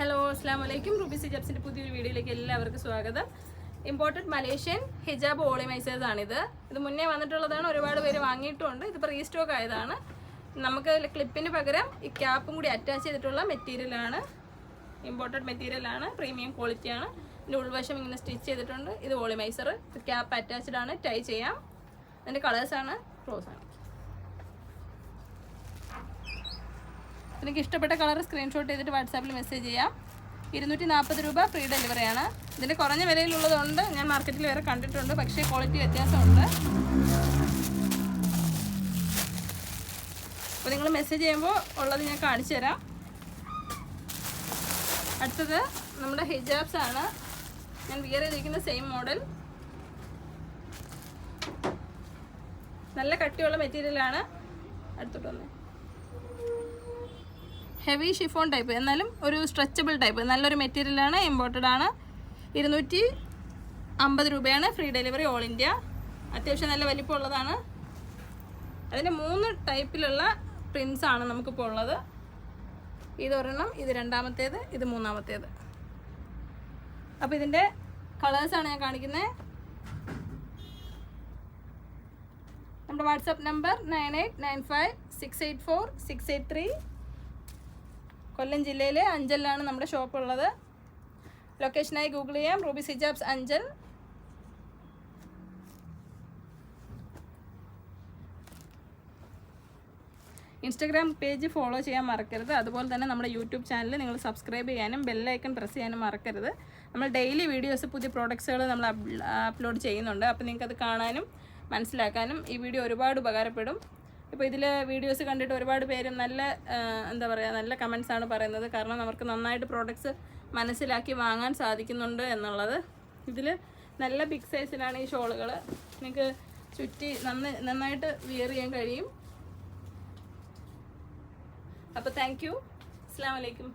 Hello അസ്സാം വലൈക്കും Ruby ജബ്സിന്റെ പുതിയൊരു വീഡിയോയിലേക്ക് എല്ലാവർക്കും സ്വാഗതം. ഇമ്പോർട്ടഡ് മലേഷ്യൻ ഹിജാബ് ഓളിമൈസേഴ്സ് ആണിത്. ഇത് മുന്നേ വന്നിട്ടുള്ളതാണ് ഒരുപാട് പേര് വാങ്ങിയിട്ടുണ്ട്. ഇതിപ്പോൾ റീസ്റ്റോക്ക് ആയതാണ്. നമുക്ക് ക്ലിപ്പിന് പകരം ഈ ക്യാപ്പും കൂടി അറ്റാച്ച് ചെയ്തിട്ടുള്ള മെറ്റീരിയലാണ് ഇമ്പോർട്ടഡ് മെറ്റീരിയലാണ് പ്രീമിയം ക്വാളിറ്റിയാണ് ഇതിന്റെ ഉൾവശം ഇങ്ങനെ സ്റ്റിച്ച് ചെയ്തിട്ടുണ്ട്. ഇത് ഓളിമൈസർ ഇത് ക്യാപ്പ് അറ്റാച്ച്ഡ് ആണ് ടൈ ചെയ്യാം. അതിന്റെ കളേഴ്സാണ് ക്ലോസ് ആണ്. എനിക്ക് ഇഷ്ടപ്പെട്ട കളർ സ്ക്രീൻഷോട്ട് ചെയ്തിട്ട് വാട്സാപ്പിൽ മെസ്സേജ് ചെയ്യാം. ഇരുന്നൂറ്റി നാൽപ്പത് രൂപ ഫ്രീ ഡെലിവറിയാണ് ഇതിന്റെ കുറഞ്ഞ വിലയിലുള്ളതുകൊണ്ട് ഞാൻ മാർക്കറ്റിൽ വേറെ കണ്ടിട്ടുണ്ട്. പക്ഷേ ക്വാളിറ്റി വ്യത്യാസമുണ്ട്. അപ്പോൾ നിങ്ങൾ മെസ്സേജ് ചെയ്യുമ്പോൾ ഉള്ളത് ഞാൻ കാണിച്ചു തരാം. അടുത്തത് നമ്മുടെ ഹിജാബ്സ് ആണ്. ഞാൻ വിയർ ചെയ്തിരിക്കുന്ന സെയിം മോഡൽ നല്ല കട്ടിയുള്ള മെറ്റീരിയലാണ് അടുത്തോട്ട് വന്നേ. ഹെവി ഷിഫോൺ ടൈപ്പ് എന്നാലും ഒരു സ്ട്രെച്ചബിൾ ടൈപ്പ് നല്ലൊരു മെറ്റീരിയലാണ് ഇമ്പോർട്ടഡ് ആണ്. ഇരുന്നൂറ്റി അമ്പത് രൂപയാണ് ഫ്രീ ഡെലിവറി ഓൾ ഇന്ത്യ അത്യാവശ്യം നല്ല വലിപ്പമുള്ളതാണ് അതിന്റെ മൂന്ന് ടൈപ്പിലുള്ള പ്രിൻസ് ആണ് നമുക്കിപ്പോൾ ഉള്ളത്. ഇതൊരെണ്ണം ഇത് രണ്ടാമത്തേത് ഇത് മൂന്നാമത്തേത്. അപ്പോൾ ഇതിന്റെ കളേഴ്സാണ് ഞാൻ കാണിക്കുന്നത് നമ്മുടെ WhatsApp number nine eight nine five six eight four six eight three Kollam ജില്ലയിലെ അഞ്ചലിലാണ് നമ്മുടെ ഷോപ്പ് ഉള്ളത് ലൊക്കേഷനായി ഗൂഗിൾ ചെയ്യാം. Ruby സിജാബ്സ് Anchal. Instagram page follow ചെയ്യാൻ മറക്കരുത്. അതുപോലെ തന്നെ നമ്മുടെ യൂട്യൂബ് ചാനൽ നിങ്ങൾ സബ്സ്ക്രൈബ് ചെയ്യാനും ബെല്ലൈക്കൺ പ്രസ് ചെയ്യാനും മറക്കരുത്. നമ്മൾ ഡെയിലി വീഡിയോസ് പുതിയ പ്രോഡക്ട്സുകൾ നമ്മൾ അപ്ലോഡ് ചെയ്യുന്നുണ്ട്. അപ്പോൾ നിങ്ങൾക്കത് കാണാനും മനസ്സിലാക്കാനും ഈ വീഡിയോ ഒരുപാട് ഉപകാരപ്പെടും. ഇപ്പോൾ ഇതിൽ വീഡിയോസ് കണ്ടിട്ട് ഒരുപാട് പേര് നല്ല എന്താ പറയുക നല്ല കമൻസ് ആണ് പറയുന്നത്. കാരണം നമുക്ക് നന്നായിട്ട് പ്രോഡക്ട്സ് മനസ്സിലാക്കി വാങ്ങാൻ സാധിക്കുന്നുണ്ട് എന്നുള്ളത്. ഇതിൽ നല്ല ബിഗ് സൈസിലാണ് ഈ ഷോളുകൾ നിങ്ങൾക്ക് ചുറ്റി നന്ന നന്നായിട്ട് വിയർ ചെയ്യാൻ കഴിയും. അപ്പോൾ താങ്ക് യു അസ്സാം വലൈക്കും